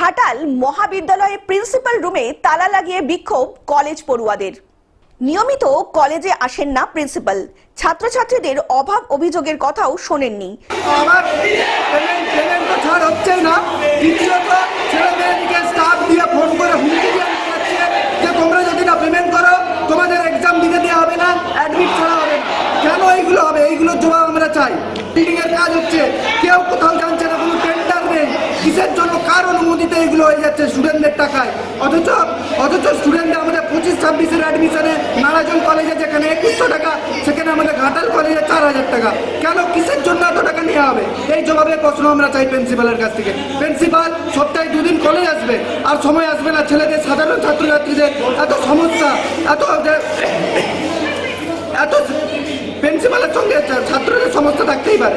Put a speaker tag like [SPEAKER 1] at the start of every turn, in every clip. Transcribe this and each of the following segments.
[SPEAKER 1] ঘাটাল মহাবিদ্যালয়ে প্রিন্সিপাল রুমে তালা লাগিয়ে বিক্ষোভ কলেজ পড়ুয়াদের। নিয়মিত কলেজে আসেন না প্রিন্সিপাল। ছাত্রছাত্রীদের অভাব অভিযোগের কথাও শোনেননি।
[SPEAKER 2] আমার না। স্টাফ দিয়ে ফোন করে যে তোমরা যদি না করো, তোমাদের এক্সাম দিতে দেওয়া হবে না অ্যাডমিট ছাড়া হবে কেন এইগুলো হবে? আমরা চাই। কাজ হচ্ছে। কেউ কোথাও জানছে না, কোনো টেন্ডার নেই। কিসের অনুমতিতে এগুলো হয়ে যাচ্ছে স্টুডেন্টদের টাকায়। অথচ অথচ স্টুডেন্টরা আমাদের পঁচিশ, ছাব্বিশের অ্যাডমিশনে নারাজন কলেজে যেখানে একুশশো টাকা, সেখানে আমাদের ঘাটাল কলেজে চার হাজার টাকা। কেন কিসের জন্য এত টাকা নেওয়া হবে? এই জবাবে প্রশ্ন আমরা চাই প্রিন্সিপালের কাছ থেকে। প্রিন্সিপাল সপ্তাহে দুদিন কলেজ আসবে, আর সময় আসবে না ছেলেদের, সাধারণ ছাত্রছাত্রীদের এত সমস্যা, এত প্রিন্সিপালের সঙ্গে ছা- ছাত্রদের সমস্যা থাকতেই পারে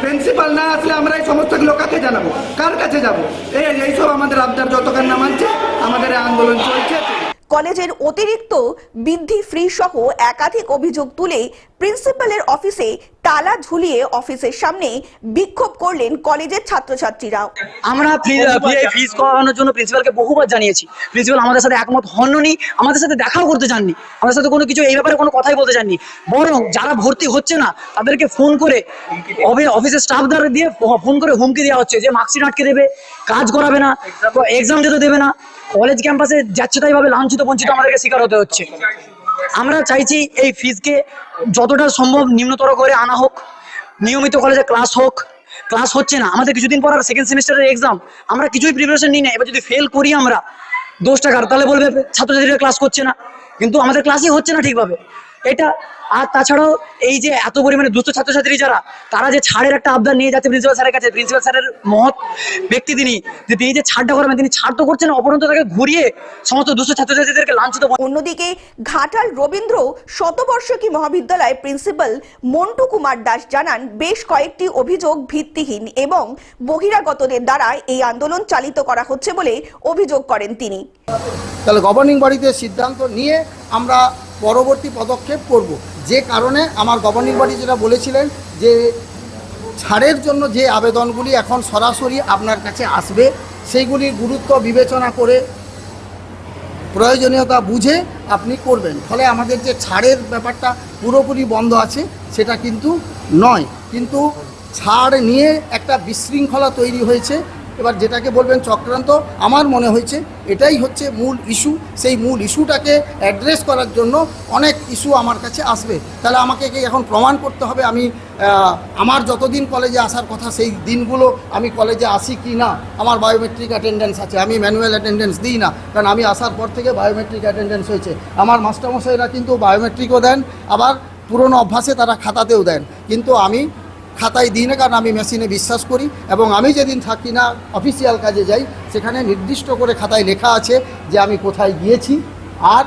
[SPEAKER 2] প্রিন্সিপাল না আসলে আমরা এই সমস্ত কাকে জানাব? কার কাছে যাব? এই এইসব আমাদের আবদার যতক্ষণ না মানছে আমাদের আন্দোলন চলছে।
[SPEAKER 1] কলেজের অতিরিক্ত বৃদ্ধি ফ্রি সহ একাধিক অভিযোগ তুলে প্রিন্সিপালের অফিসে তালা ঝুলিয়ে অফিসের সামনে বিক্ষোভ করলেন কলেজের ছাত্রছাত্রীরা।
[SPEAKER 3] আমরা ফিজ করানোর জন্য প্রিন্সিপালকে বহুবার জানিয়েছি। প্রিন্সিপাল আমাদের সাথে একমত হননি আমাদের সাথে দেখাও করতে চাননি। আমাদের সাথে কোনো কিছু এই ব্যাপারে কোনো কথাই বলতে চাননি। বরং যারা ভর্তি হচ্ছে না তাদেরকে ফোন করে অফি- অফিসের স্টাফদের দিয়ে ফোন করে হুমকি দেওয়া হচ্ছে যে মার্কশিট আটকে দেবে কাজ করাবে না এক্সাম দিতে দেবে না কলেজ ক্যাম্পাসে যাচ্ছে তাই ভাবে লাঞ্ছিত, বঞ্চিত আমাদেরকে শিকার হতে হচ্ছে। আমরা চাইছি এই ফিজকে যতটা সম্ভব নিম্নতর করে আনা হোক, নিয়মিত কলেজে ক্লাস হোক। ক্লাস হচ্ছে না, আমাদের কিছুদিন পর আর সেকেন্ড সেমিস্টারের এক্সাম আমরা কিছুই প্রিপারেশন নিই না, এবার যদি ফেল করি আমরা দোষ টাকার তাহলে বলবে, ছাত্রছাত্রীরা ক্লাস করছে না। কিন্তু আমাদের ক্লাসই হচ্ছে না ঠিকভাবে। এটা আর তাছাড়াও এই যে এত পরিমাণে দুস্থ ছাত্রছাত্রী যারা তারা যে ছাড়ের একটা আবদার নিয়ে যাচ্ছে প্রিন্সিপাল স্যারের কাছে প্রিন্সিপাল স্যারের মহৎ ব্যক্তি তিনি যে তিনি যে ছাড়টা করবেন তিনি ছাড় তো করছেন অপরন্ত তাকে ঘুরিয়ে সমস্ত দুস্থ ছাত্রছাত্রীদেরকে লাঞ্ছিত
[SPEAKER 1] অন্যদিকে ঘাটাল রবীন্দ্র শতবর্ষকী মহাবিদ্যালয়ের প্রিন্সিপাল মন্টু কুমার দাস জানান বেশ কয়েকটি অভিযোগ ভিত্তিহীন এবং বহিরাগতদের দ্বারা এই আন্দোলন চালিত করা হচ্ছে বলে অভিযোগ করেন তিনি।
[SPEAKER 4] তাহলে গভর্নিং বডিতে সিদ্ধান্ত নিয়ে আমরা পরবর্তী পদক্ষেপ করব। যে কারণে আমার গভর্নিং বডি যেটা বলেছিলেন যে ছাড়ের জন্য যে আবেদনগুলি এখন সরাসরি আপনার কাছে আসবে, সেইগুলির গুরুত্ব বিবেচনা করে প্রয়োজনীয়তা বুঝে আপনি করবেন। ফলে আমাদের যে ছাড়ের ব্যাপারটা পুরোপুরি বন্ধ আছে, সেটা কিন্তু নয়। কিন্তু ছাড় নিয়ে একটা বিশৃঙ্খলা তৈরি হয়েছে এবার যেটাকে বলবেন চক্রান্ত, আমার মনে হয়েছে এটাই হচ্ছে মূল ইস্যু সেই মূল ইস্যুটাকে অ্যাড্রেস করার জন্য অনেক ইস্যু আমার কাছে আসবে। তাহলে আমাকে এখন প্রমাণ করতে হবে আমি আমার যতদিন কলেজে আসার কথা, সেই দিনগুলো আমি কলেজে আসি কি না? আমার বায়োমেট্রিক অ্যাটেন্ডেন্স আছে, আমি ম্যানুয়াল অ্যাটেন্ডেন্স দিই না। কারণ আমি আসার পর থেকে বায়োমেট্রিক অ্যাটেন্ডেন্স হয়েছে। আমার মাস্টারমশাইরা কিন্তু বায়োমেট্রিকও দেন, আবার পুরনো অভ্যাসে তারা খাতাতেও দেন। কিন্তু আমি খাতায় দিই না, কারণ আমি মেশিনে বিশ্বাস করি এবং আমি যেদিন থাকি না অফিসিয়াল কাজে যাই, সেখানে নির্দিষ্ট করে খাতায় লেখা আছে যে আমি কোথায় গিয়েছি। আর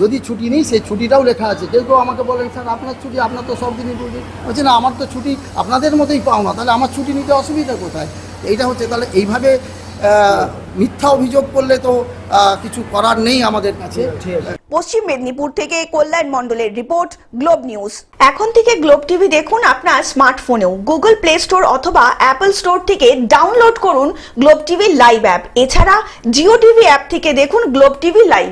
[SPEAKER 4] যদি ছুটি নেই, সেই ছুটিটাও লেখা আছে। কেউ কেউ আমাকে বলেন স্যার, আপনার ছুটি, আপনার তো সব দিনই ছুটি। বলছি, না, আমার তো ছুটি আপনাদের মতোই পাও না। তাহলে আমার ছুটি নিতে অসুবিধা কোথায়? এইটা হচ্ছে, তাহলে এইভাবে মিথ্যা অভিযোগ করলে তো কিছু করার নেই আমাদের কাছে।
[SPEAKER 1] পশ্চিম মেদিনীপুর থেকে কল্যাণ মন্ডলের রিপোর্ট, গ্লোব নিউজ। এখন থেকে গ্লোব টিভি দেখুন আপনার স্মার্টফোনেও। গুগল প্লে স্টোর অথবা অ্যাপল স্টোর থেকে ডাউনলোড করুন গ্লোব টিভি লাইভ অ্যাপ। এছাড়া জিও টিভি অ্যাপ থেকে দেখুন গ্লোব টিভি লাইভ।